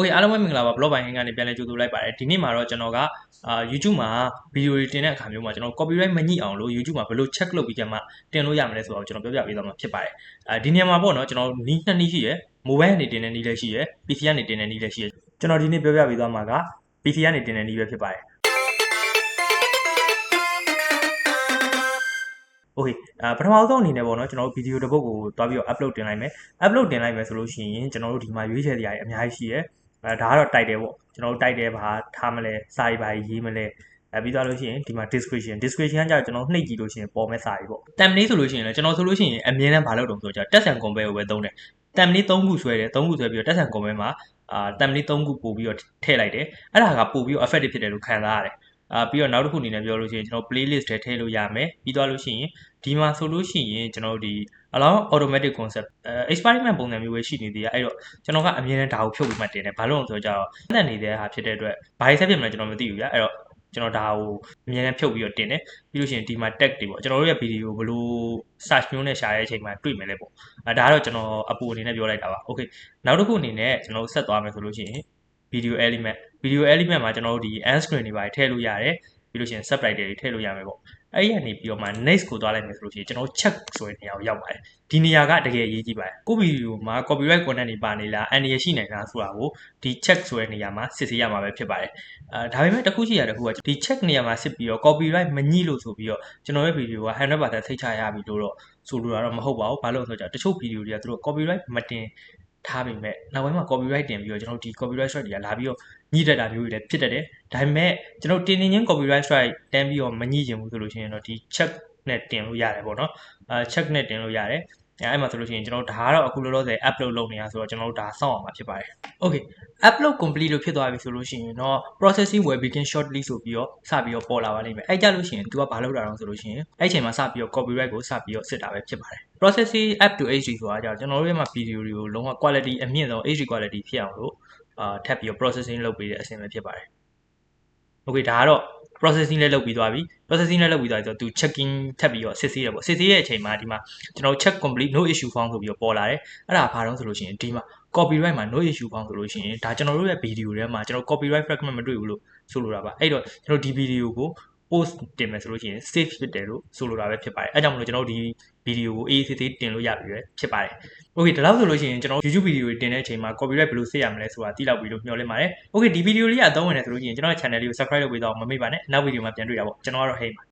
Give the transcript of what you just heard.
Okay အားလုံးပဲမင်္ဂလာပါ blog ပိုင်းကနေပြန်လည်ကြိုဆိုလိုက်ပါတယ်ဒီနေ့မှာတော့ကျွန်တော်ကအာ YouTube မှာ video တွေတင်တဲ့အခါမျိုးမှာကျွန်တော် copyright မညှိအောင်လို့ YouTube မှာဘယ်လို check လုပ်ပြီးကြမှာတင်လို့ရမလဲဆိုတော့ကျွန်တော်ပြောပြပေးသွားမှာဖြစ်ပါတယ်အဲဒီနေရာမှာပေါ့နော်ကျွန်တော်နီးနှစ်နီးရှိရယ် mobile ကနေတင်တဲ့နီးလည်းရှိရယ် PC ကနေတင်တဲ့နီးလည်းရှိရယ်ကျွန်တော်ဒီနေ့ပြောပြပေးသွားမှာက PC ကနေတင်တဲ့နီးပဲဖြစ်ပါတယ် okay အာပထမဆုံးအနေနဲ့ပေါ့နော်ကျွန်တော်တို့ဗီဒီယိုတစ်ပုဒ်ကိုတွားပြီးတော့ upload တင်လိုက်မယ် upload တင်လိုက်မယ်ဆိုလို့ရှိရင်ကျွန်တော်တို့ဒီမှာရွေးချယ်စရာတွေအများကြီးရှိရယ် အဲဒါကတော့ title ပေါ့ကျွန်တော်တို့ title ဘာထားမလဲစာရေးဘာရေးမလဲအဲပြီးသွားလို့ရှိရင်ဒီမှာ description description ကကြာကျွန်တော်နှိပ်ကြည့်လို့ရှိရင်ပေါ်မဲ့စာရေးပေါ့ thumbnail ဆိုလို့ရှိရင်လည်းကျွန်တော်ဆိုလို့ရှိရင်အမြဲတမ်းဘာလုပ်တုံးဆိုတော့ text and compare ကိုပဲသုံးတယ် thumbnail 3ခုဆွဲတယ်3ခုဆွဲပြီးတော့ text and compare မှာအာ thumbnail 3ခုပို့ပြီးတော့ထည့်လိုက်တယ်အဲ့ဒါကပို့ပြီးတော့ effective ဖြစ်တယ်လို့ခံစားရတယ် အာပြီးတော့နောက်တစ်ခုအနေနဲ့ပြောလို့ရှိရင်ကျွန်တော် playlist ထဲထည့်လို့ရမယ်ပြီးသွားလို့ရှိရင်ဒီမှာဆိုလို့ရှိရင်ကျွန်တော်ဒီ allow automatic concept အဲ experiment ပုံစံမျိုးပဲရှိနေသေးတယ်အဲ့တော့ကျွန်တော်ကအမြဲတမ်းဒါကိုဖြုတ်ပြီးမှတင်တယ်ဘာလို့လဲဆိုတော့ကျတော့တက်နေတဲ့ဟာဖြစ်တဲ့အတွက်ဘာတွေဆက်ဖြစ်မလဲကျွန်တော်မသိဘူးဗျအဲ့တော့ကျွန်တော်ဒါကိုအမြဲတမ်းဖြုတ်ပြီးတော့တင်တယ်ပြီးလို့ရှိရင်ဒီမှာ tag တွေပေါ့ကျွန်တော်တို့ရဲ့ video ဘယ်လို search မျိုးနဲ့ရှာတဲ့အချိန်မှာတွေ့မယ်လဲပေါ့အဲဒါကတော့ကျွန်တော်အပူအနေနဲ့ပြောလိုက်တာပါ okay နောက်တစ်ခုအနေနဲ့ကျွန်တော်ဆက်သွားမယ်ဆိုလို့ရှိရင် video element video element မှာကျွန်တော်တို့ဒီ end screen တွေပါတယ်ထည့်လို့ရတယ်ပြီးလို့ရှိရင် subtitle တွေထည့်လို့ရမယ်ပေါ့အဲ့ဒီကနေပြီးတော့မှ next ကိုသွားလိုက်မယ်ဆိုလို့ရှိရင်ကျွန်တော် check ဆိုတဲ့နေရာကိုရောက်ပါတယ်ဒီနေရာကတကယ်အရေးကြီးပါတယ်ကိုဗီဒီယိုမှာ copyright content တွေပါနေလားအန်ရရှိနိုင်လားဆိုတာကိုဒီ check ဆိုတဲ့နေရာမှာစစ်ဆေးရမှာပဲဖြစ်ပါတယ်အဲဒါပေမဲ့တစ်ခုရှိရတဲ့ခုကဒီ check နေရာမှာစစ်ပြီးတော့ copyright မညှိလို့ဆိုပြီးတော့ကျွန်တော်ရဲ့ဗီဒီယိုက100%စိတ်ချရပြီလို့တော့ဆိုလိုတာတော့မဟုတ်ပါဘူးဘာလို့လဲဆိုတော့တချို့ဗီဒီယိုတွေကသူတို့ copyright မတင် ထားပေမဲ့နောက်ပိုင်းမှာ copyright တင်ပြီးတော့ကျွန်တော်ဒီ copyright strike တွေကလာပြီးတော့ညှိတတ်တာမျိုးတွေလည်းဖြစ်တတ်တယ်ဒါပေမဲ့ကျွန်တော်တင်နေချင်း copyright strike တန်းပြီးတော့မညှိချင်ဘူးဆိုလို့ရှိရင်တော့ဒီ check နဲ့တင်လို့ရတယ်ပေါ့နော်အဲ check နဲ့တင်လို့ရတယ် အဲအဲ့မှာဆိုလို့ရှိရင်ကျွန်တော်ဒါကတော့အခုလောလောဆယ် upload လုပ်နေရဆိုတော့ကျွန်တော်တို့ဒါစောင့်အောင်မှာဖြစ်ပါတယ် okay upload complete လို့ဖြစ်သွားပြီဆိုလို့ရှိရင်တော့ processing will begin shortly ဆိုပြီးတော့စပြီးတော့ပေါ်လာပါလိမ့်မယ်အဲ့ကြလို့ရှိရင် तू ကဘာလုပ်တာတော့ဆိုလို့ရှိရင်အဲ့ချိန်မှာစပြီးတော့ copyright ကိုစပြီးတော့စစ်တာပဲဖြစ်ပါတယ် processing up to HD ဆိုတာကြောင့်ကျွန်တော်တို့ရဲ့မှာ video တွေကိုလုံးဝ quality အမြင့်ဆုံး HD quality ဖြစ်အောင်လို့အာထပ်ပြီးတော့ processing လုပ်ပေးတဲ့အဆင့်ပဲဖြစ်ပါတယ် okay ဒါကတော့ processing လည်းလုပ်ပြီးသွားပြီ processing လည်းလုပ်ပြီးသွားပြီဆိုတော့သူ checking ထပ်ပြီးတော့စစ်ဆေးတယ်ပေါ့စစ်ဆေးတဲ့အချိန်မှာဒီမှာကျွန်တော် check complete no issue found ဆိုပြီးတော့ပေါ်လာတယ်အဲ့ဒါဘာလို့ဆိုလို့ရှိရင်ဒီမှာ copyright မှာ no issue found ဆိုလို့ရှိရင်ဒါကျွန်တော်တို့ရဲ့ video ထဲမှာကျွန်တော် copyright fragment မတွေ့ဘူးလို့ဆိုလိုတာပါအဲ့တော့ကျွန်တော်ဒီ video ကို post တင်မယ်ဆိုလို့ရှိရင် save ဖြစ်တယ်လို့ဆိုလိုတာပဲဖြစ်ပါတယ်အဲကြောင့်မလို့ကျွန်တော်တို့ဒီ video ကို AAC သေးတင်လို့ရပြီပဲဖြစ်ပါတယ် okay ဒါလောက်ဆိုလို့ရှိရင်ကျွန်တော် YouTube video တွေတင်တဲ့အချိန်မှာ copyright ဘယ်လိုစစ်ရမလဲဆိုတာသိလောက်ပြီလို့မျှော်လင့်ပါတယ် okay ဒီ video လေးကအသုံးဝင်တယ်ဆိုလို့ရှိရင်ကျွန်တော်ရဲ့ channel လေးကို subscribe လုပ်ပေးတော့မမေ့ပါနဲ့နောက် video မှာပြန်တွေ့တာပေါ့ကျွန်တော်ကတော့ hey ပါ